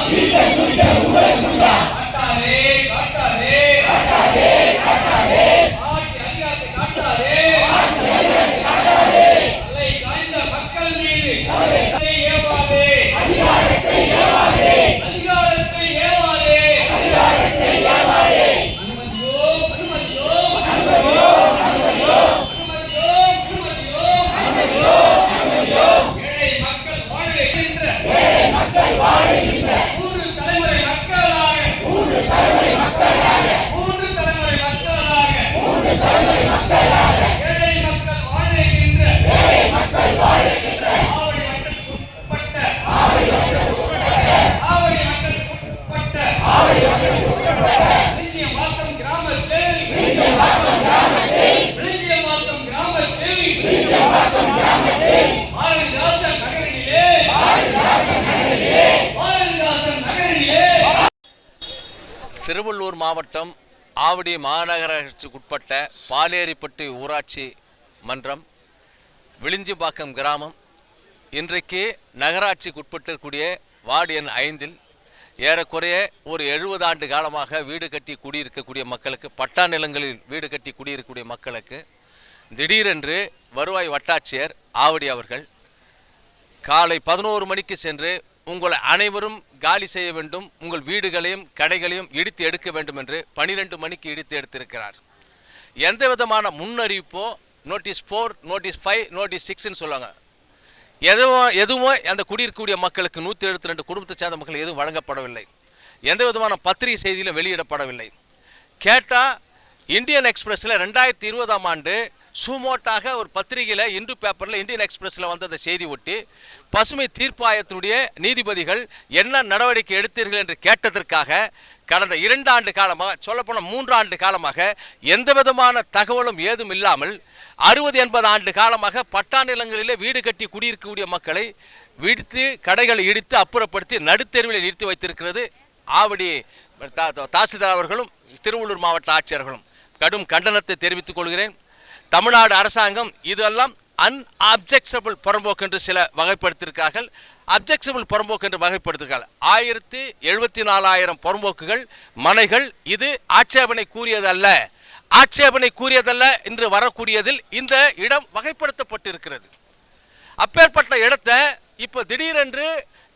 காட்டாதே திருவள்ளூர் மாவட்டம் ஆவடி மாநகராட்சிக்குட்பட்ட பாலேரிப்பட்டி ஊராட்சி மன்றம் விழிஞ்சிபாக்கம் கிராமம். இன்றைக்கு நகராட்சிக்குட்பட்டிருக்கூடிய வார்டு எண் ஐந்தில் ஏறக்குறைய ஒரு எழுபது ஆண்டு காலமாக வீடு கட்டி குடியிருக்கக்கூடிய மக்களுக்கு பட்டா நிலங்களில் வீடு கட்டி குடியிருக்கக்கூடிய மக்களுக்கு திடீரென்று வருவாய் வட்டாட்சியர் ஆவடி அவர்கள் காலை பதினோரு மணிக்கு சென்று உங்களை அனைவரும் காலி செய்ய வேண்டும் உங்கள் வீடுகளையும் கடைகளையும் இடித்து எடுக்க வேண்டும் என்று பனிரெண்டு மணிக்கு இடித்து எடுத்திருக்கிறார். எந்த விதமான முன்னறிவிப்போ notice four notice five notice சிக்ஸ்ன்னு சொல்லுவாங்க. எதுவும் எதுவும் அந்த குடியிருக்கக்கூடிய மக்களுக்கு நூற்றி எழுபத்தி ரெண்டு குடும்பத்தை சேர்ந்த மக்கள் எதுவும் வழங்கப்படவில்லை. எந்த விதமான பத்திரிகை செய்தியிலும் வெளியிடப்படவில்லை. கேட்டால் இந்தியன் எக்ஸ்பிரஸில் ரெண்டாயிரத்தி இருபதாம் ஆண்டு சூமோட்டாக ஒரு பத்திரிகையில் இந்து பேப்பரில் இந்தியன் எக்ஸ்பிரஸில் வந்த அந்த செய்தி ஒட்டி பசுமை தீர்ப்பாயத்தினுடைய நீதிபதிகள் என்ன நடவடிக்கை எடுத்தீர்கள் என்று கேட்டதற்காக கடந்த இரண்டு ஆண்டு காலமாக சொல்லப்போன மூன்று ஆண்டு காலமாக எந்த விதமான தகவலும் ஏதும் இல்லாமல் அறுபது எண்பது ஆண்டு காலமாக பட்டா நிலங்களிலே வீடு கட்டி குடியிருக்கக்கூடிய மக்களை விடுத்து கடைகளை இடித்து அப்புறப்படுத்தி நடுத்தெருவில் நிறுத்தி வைத்திருக்கிறது ஆவடி தாசில்தார் அவர்களும் திருவள்ளூர் மாவட்ட ஆட்சியர்களும். கடும் கண்டனத்தை தெரிவித்துக் கொள்கிறேன். தமிழ்நாடு அரசாங்கம் இதெல்லாம் அன்அப்ஜெக்சபிள் புறம்போக்கு என்று சில வகைப்படுத்தியிருக்கார்கள். அப்ஜெக்சபிள் புறம்போக்கு என்று வகைப்படுத்திருக்கார்கள் ஆயிரத்தி எழுபத்தி நாலாயிரம் புறம்போக்குகள் மனைகள் இது ஆட்சேபனை கூறியதல்ல. ஆட்சேபனை கூறியதல்ல என்று வரக்கூடியதில் இந்த இடம் வகைப்படுத்தப்பட்டிருக்கிறது. அப்பேற்பட்ட இடத்தை இப்போ திடீரென்று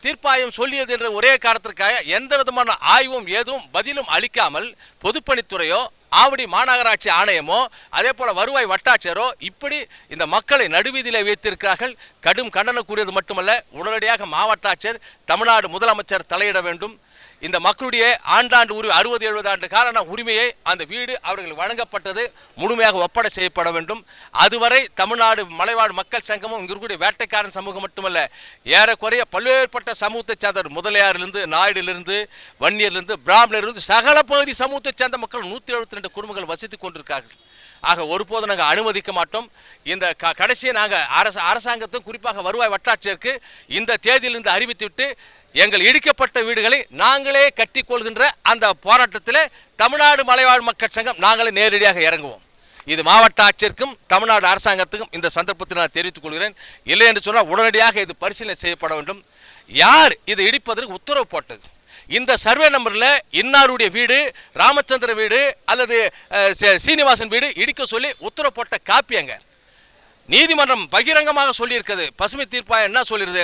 தீர்ப்பாயம் சொல்லியது என்ற ஒரே காரணத்திற்காக எந்த விதமான ஆய்வும் ஏதும் பதிலும் அளிக்காமல் பொதுப்பணித்துறையோ ஆவடி மாநகராட்சி ஆணையமோ அதே போல வருவாய் வட்டாட்சியரோ இப்படி இந்த மக்களை நடுவீதியில் வைத்திருக்கிறார்கள். கடும் கண்டனம் கூறியது மட்டுமல்ல உடனடியாக மாவட்ட ஆட்சியர் தமிழ்நாடு முதலமைச்சர் தலையிட வேண்டும். இந்த மக்களுடைய ஆண்டாண்டு உரிமை அறுபது எழுபது ஆண்டு கால உரிமையை அந்த வீடு அவர்கள் வழங்கப்பட்டது. முழுமையாக ஒப்படை செய்யப்பட வேண்டும். அதுவரை தமிழ்நாடு மலைவாழ் மக்கள் சங்கமும் இங்கே இருக்கக்கூடிய வேட்டைக்காரன் சமூகம் மட்டுமல்ல ஏறக்குறைய பல்வேறுபட்ட சமூகத்தை சேர்ந்த முதலியாரிலிருந்து நாயுடிலிருந்து வன்னியரிலிருந்து பிராமணர்லேருந்து சகல பகுதி சமூகத்தை சேர்ந்த மக்கள் நூற்றி எழுபத்தி ரெண்டு குடும்பங்கள் வசித்துக் கொண்டிருக்கார்கள். ஆக ஒருபோதும் நாங்கள் அனுமதிக்க மாட்டோம். இந்த க கடைசியை நாங்கள் அரசு அரசாங்கத்தும் குறிப்பாக வருவாய் வட்டாட்சியருக்கு இந்த தேதியிலிருந்து அறிவித்துவிட்டு எங்கள் இடிக்கப்பட்ட வீடுகளை நாங்களே கட்டிக்கொள்கின்ற அந்த போராட்டத்தில் தமிழ்நாடு மலைவாழ் மக்கள் சங்கம் நாங்களே நேரடியாக இறங்குவோம். இது மாவட்ட ஆட்சியருக்கும் தமிழ்நாடு அரசாங்கத்துக்கும் இந்த சந்தர்ப்பத்தில் நான் தெரிவித்துக் கொள்கிறேன். இல்லை என்று சொன்னால் உடனடியாக இது பரிசீலனை செய்யப்பட வேண்டும். யார் இதை இடிப்பதற்கு உத்தரவு போட்டது? இந்த சர்வே நம்பரில் இன்னாருடைய வீடு ராமச்சந்திர வீடு அல்லது சீனிவாசன் வீடு இடிக்க சொல்லி உத்தரவு போட்ட காப்பி நீதிமன்றம் பகிரங்கமாக சொல்லியிருக்கிறது. பசுமை தீர்ப்பாயம் என்ன சொல்லியிருது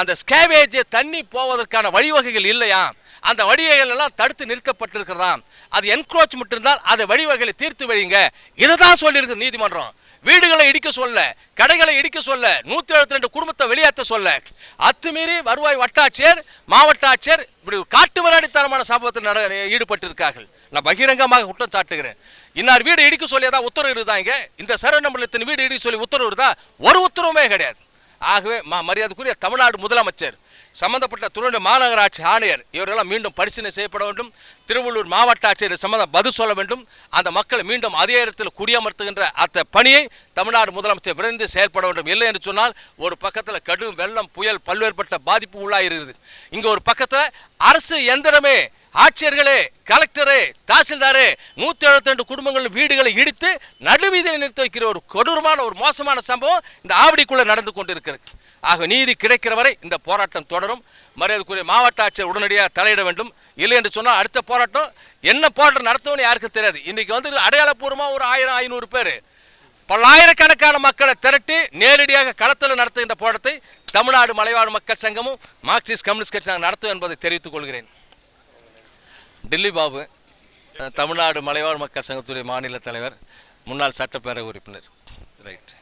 அந்த ஸ்கேவேஜ் தண்ணி போவதற்கான வழிவகைகள் இல்லையா? அந்த வழிவகைகள் எல்லாம் தடுத்து நிறுத்தப்பட்டிருக்கிறதாம் அது என்க்ரோச்மெண்ட் இருந்தால் அதை வழிவகைகளை தீர்த்து வைங்க இதை தான் சொல்லியிருக்கு நீதிமன்றம். வீடுகளை இடிக்க சொல்ல கடைகளை இடிக்க சொல்ல நூற்றி எழுபத்தி ரெண்டு குடும்பத்தை வெளியேற்ற சொல்ல. அத்துமீறி வருவாய் வட்டாட்சியர் மாவட்ட ஆட்சியர் இப்படி காட்டு விளையாடித்தனமான சம்பவத்தில் ஈடுபட்டிருக்கார்கள். நான் பகிரங்கமாக குற்றம் சாட்டுகிறேன். இன்னார் வீடு இடிக்க சொல்லி உத்தரவு இருக்குதா இந்த சரவணமலத்தின் வீடு இடிக்க சொல்லி உத்தரவு இருதா ஒரு உத்தரவுமே கிடையாது. ஆகவே மா மரியாதைக்குரிய தமிழ்நாடு முதலமைச்சர் சம்பந்தப்பட்ட துணை மாநகராட்சி ஆணையர் இவரெல்லாம் மீண்டும் பரிசீலனை செய்யப்பட வேண்டும். திருவள்ளூர் மாவட்ட ஆட்சியர் சம்பந்தம் பதில் சொல்ல வேண்டும். அந்த மக்களை மீண்டும் அதே இடத்தில் குடியமர்த்துகின்ற அந்த பணியை தமிழ்நாடு முதலமைச்சர் விரைந்து செயல்பட வேண்டும். இல்லை என்று சொன்னால் ஒரு பக்கத்தில் கடும் வெள்ளம் புயல் பல்வேறுபட்ட பாதிப்பு உள்ளாயிருக்கிறது. இங்கே ஒரு பக்கத்தில் அரசு எந்திரமே ஆட்சியர்களே கலெக்டரே தாசில்தாரே நூற்றி எழுபத்தி ரெண்டு குடும்பங்கள் வீடுகளை இடித்து நடுவீதியில் நிறுத்தி வைக்கிற ஒரு கொடூரமான ஒரு மோசமான சம்பவம் இந்த ஆவடிக்குள்ளே நடந்து கொண்டிருக்கிறது. ஆக நீதி கிடைக்கிற வரை இந்த போராட்டம் தொடரும். மரியாதைக்குரிய மாவட்ட ஆட்சியர் உடனடியாக தலையிட வேண்டும். இல்லை என்று சொன்னால் அடுத்த போராட்டம் என்ன போராட்டம் நடத்துவோம்னு யாருக்கும் தெரியாது. இன்றைக்கி வந்து அடையாளப்பூர்வமாக ஒரு ஆயிரம் ஐநூறு பேர் பல்லாயிரக்கணக்கான மக்களை திரட்டி நேரடியாக களத்தில் நடத்துகின்ற போராட்டத்தை தமிழ்நாடு மலைவாழ் மக்கள் சங்கமும் மார்க்சிஸ்ட் கம்யூனிஸ்ட் கட்சி நாங்கள் நடத்தும் என்பதை தெரிவித்துக் கொள்கிறேன். டில்லி பாபு தமிழ்நாடு மலைவாழ் மக்கள் சங்கத்துடைய மாநில தலைவர் முன்னாள் சட்டப்பேரவை உறுப்பினர். ரைட்